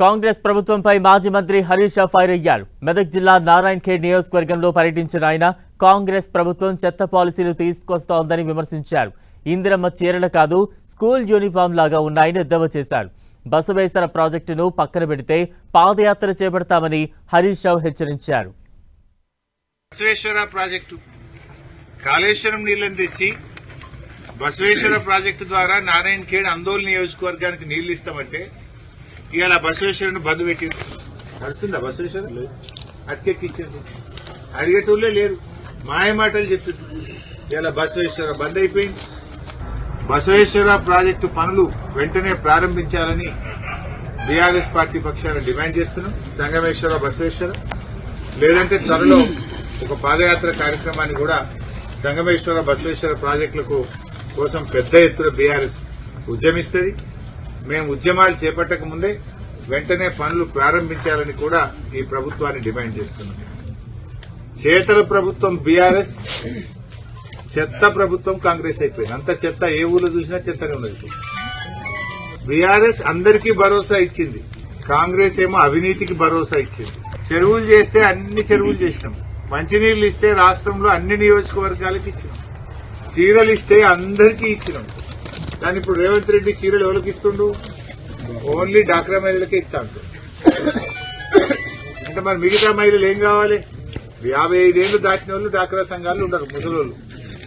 కాంగ్రెస్ ప్రభుత్వంపై మాజీ మంత్రి హరీష్ రావు ఫైర్ అయ్యారు. మెదక్ జిల్లా నారాయణ్ ఖేడ్ నియోజకవర్గంలో పర్యటించిన ఆయన కాంగ్రెస్ ప్రభుత్వం చెత్త పాలసీలు తీసుకొస్తోందని విమర్శించారు. ఇందిరమ్మ చీరలు కాదు స్కూల్ యూనిఫామ్ లాగా ఉన్నాయని ఎద్దేవా చేశారు. బసవేశ్వర ప్రాజెక్టును పక్కన పెడితే పాదయాత్ర చేపడతామని హరీష్ రావు హెచ్చరించారు. బసవేశ్వర ప్రాజెక్టు. కాళేశ్వరం నీళ్ళను తెచ్చి బసవేశ్వర ప్రాజెక్టు ద్వారా నారాయణ ఖేడ్ అందోల్ నియోజకవర్గానికి నీళ్ళు ఇస్తామంటే ఇవాళ బసవేశ్వరుని బంద్ పెట్టి నడుస్తుందా బసవేశ్వర అటుకెక్కిచ్చారు అడిగేటోళ్ళే లేరు. మాయ మాటలు చెప్పింది ఇవాళ బసవేశ్వర బంద్ అయిపోయింది. బసవేశ్వర ప్రాజెక్టు పనులు వెంటనే ప్రారంభించాలని బీఆర్ఎస్ పార్టీ పక్షాన డిమాండ్ చేస్తున్నాం. సంగమేశ్వర బసవేశ్వర లేదంటే త్వరలో ఒక పాదయాత్ర కార్యక్రమాన్ని కూడా సంగమేశ్వర బసవేశ్వర ప్రాజెక్టులకు కోసం పెద్ద ఎత్తున బీఆర్ఎస్ ఉద్యమిస్తుంది. మేము ఉద్యమాలు చేపట్టక ముందే వెంటనే పనులు ప్రారంభించాలని కూడా ఈ ప్రభుత్వాన్ని డిమాండ్ చేస్తున్నాం. చేతల ప్రభుత్వం బీఆర్ఎస్ చెత్త ప్రభుత్వం కాంగ్రెస్ అయిపోయింది. అంత చెత్త ఏ ఊర్లో చూసినా చెత్తగా ఉన్నది బీఆర్ఎస్ అందరికీ భరోసా ఇచ్చింది. కాంగ్రెస్ ఏమో అవినీతికి భరోసా ఇచ్చింది. చెరువులు చేస్తే అన్ని చెరువులు చేసినాం. మంచినీళ్ళు ఇస్తే రాష్ట్రంలో అన్ని నియోజకవర్గాలకు ఇచ్చినాం. చీరలు ఇస్తే అందరికీ ఇచ్చినాం. కానీ ఇప్పుడు రేవంత్ రెడ్డి చీరలు ఎవరికి ఇస్తుండు? ఓన్లీ డాక్రా మహిళలకే ఇస్తాడు. అంటే మరి మిగతా మహిళలు ఏం కావాలి? యాభై ఐదేళ్ళు దాటిన వాళ్ళు డాక్రా సంఘాలు ఉండరు ముసలోళ్ళు.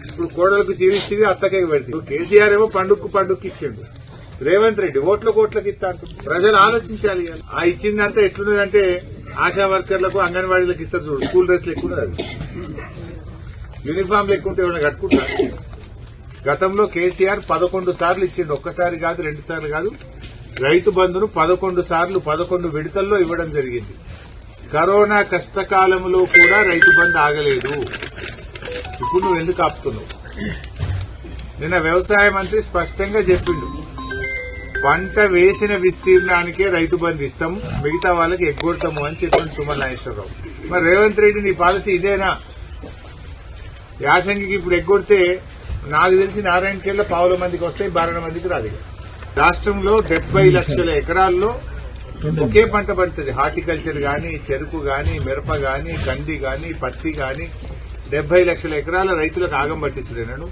ఇప్పుడు కోడలకు చీరిస్తుంది అత్తకే పెడుతుంది. కేసీఆర్ ఏమో పండుక్కు పండుక్కి ఇచ్చిండు. రేవంత్ రెడ్డి ఓట్ల కోట్లకి ఇస్తా ప్రజలు ఆలోచించాలి ఆ ఇచ్చిందంతా ఎట్లున్నదంటే ఆశా వర్కర్లకు అంగన్వాడీలకు ఇస్తారు చూడు. స్కూల్ డ్రెస్లు ఎక్కువ ఉన్నది అది. యూనిఫామ్ ఎక్కుంటే ఏమైనా కట్టుకుంటారు? గతంలో కేసీఆర్ పదకొండు సార్లు ఇచ్చిండు. ఒక్కసారి కాదు రెండు సార్లు కాదు. రైతు బంధును పదకొండు సార్లు పదకొండు విడతల్లో ఇవ్వడం జరిగింది. కరోనా కష్టకాలంలో కూడా రైతు బంధు ఆగలేదు. ఇప్పుడు నువ్వు ఎందుకు ఆపుతున్నావు? నిన్న వ్యవసాయ మంత్రి స్పష్టంగా చెప్పిండు. పంట వేసిన విస్తీర్ణానికే రైతు బంధు ఇస్తాం మిగతా వాళ్ళకి ఎగ్గొడతాము అని చెప్పింది తుమ్మల నాగేశ్వరరావు. మరి రేవంత్ రెడ్డి నీ పాలసీ ఇదేనా? యాసంగికి ఇప్పుడు ఎగ్గొడితే నాకు తెలిసి నారాయణకేళ్ళ పావుల మందికి వస్తాయి బారణ మందికి రాదు రాష్ట్రంలో డెబ్బై లక్షల ఎకరాల్లో ఒకే పంట పడుతుంది. హార్టికల్చర్ గాని చెరుకు గాని మిరప గాని కంది గాని పత్తి గాని డెబ్బై లక్షల ఎకరాల రైతులకు ఆగం పట్టించలేను